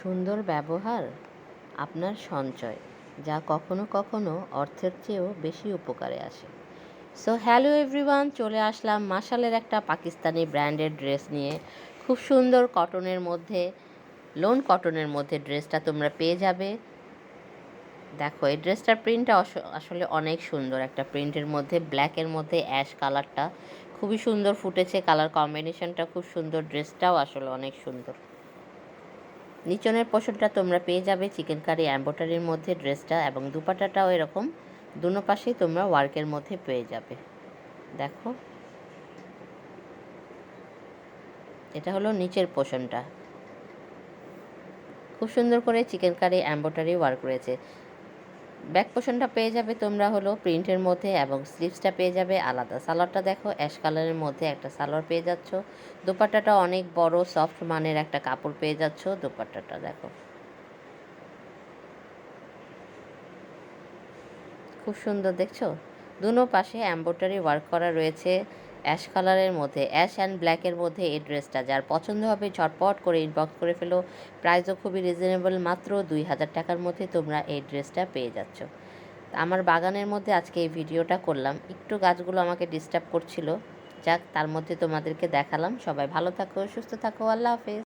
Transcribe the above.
সুন্দর ব্যবহার আপনার সঞ্চয়, যা কখনো কখনো অর্থের চেয়েও বেশি উপকারে আসে। সো হ্যালো এভরিওয়ান চলে আসলাম মাসালের একটা পাকিস্তানি ব্র্যান্ডের ড্রেস নিয়ে। খুব সুন্দর কটনের মধ্যে লোন কটনের মধ্যে ড্রেসটা তোমরা পেয়ে যাবে। দেখো, এই ড্রেসটার প্রিন্টটা আসলে অনেক সুন্দর। একটা প্রিন্টের মধ্যে ব্ল্যাকের মধ্যে অ্যাশ কালারটা খুবই সুন্দর ফুটেছে কালার কম্বিনেশনটা খুব সুন্দর ড্রেসটাও আসলে অনেক সুন্দর। নিচনের পোষণটা তোমরা পেয়ে যাবে। চিকেন কারি, অ্যাম্বোটারির মধ্যে ড্রেসটা এবং দুপাটাটাও এরকম। দুনো পাশেই তোমরা ওয়ার্কের মধ্যে পেয়ে যাবে। দেখো। এটা হলো নিচের পোষণটা খুব সুন্দর করে চিকেন কারি, অ্যাম্বোটারি ওয়ার্ক রয়েছে। ব্যাক পোষণটা পেয়ে যাবে তোমরা হলো প্রিন্টের মধ্যে এবং স্লিভসটা পেয়ে যাবে। আলাদা সালোয়ারটা দেখো, অ্যাশ কালারের মধ্যে একটা সালোয়ার পেয়ে যাচ্ছ। দোপাট্টাটা অনেক বড়, সফট মানের একটা কাপড় পেয়ে যাচ্ছ। দোপাট্টাটা দেখো। খুব সুন্দর, দেখছ? দুনো পাশে অ্যাম্বোটারি ওয়ার্ক করা রয়েছে। অ্যাশ কালারের মধ্যে, অ্যাশ অ্যান্ড ব্ল্যাকের মধ্যে এই ড্রেসটা, যার পছন্দ হবে ঝটপট করে ইনবক্স করে ফেলো। প্রাইসও খুবই রিজনেবল মাত্র দুই হাজার টাকার মধ্যে তোমরা এই ড্রেসটা পেয়ে যাচ্ছ। আমার বাগানের মধ্যে আজকে এই ভিডিওটা করলাম। একটু গাছগুলো আমাকে ডিস্টার্ব করছিল। যাক, তার মধ্যে তোমাদেরকে দেখালাম। সবাই ভালো থাকো, সুস্থ থাকো, আল্লাহ হাফেজ।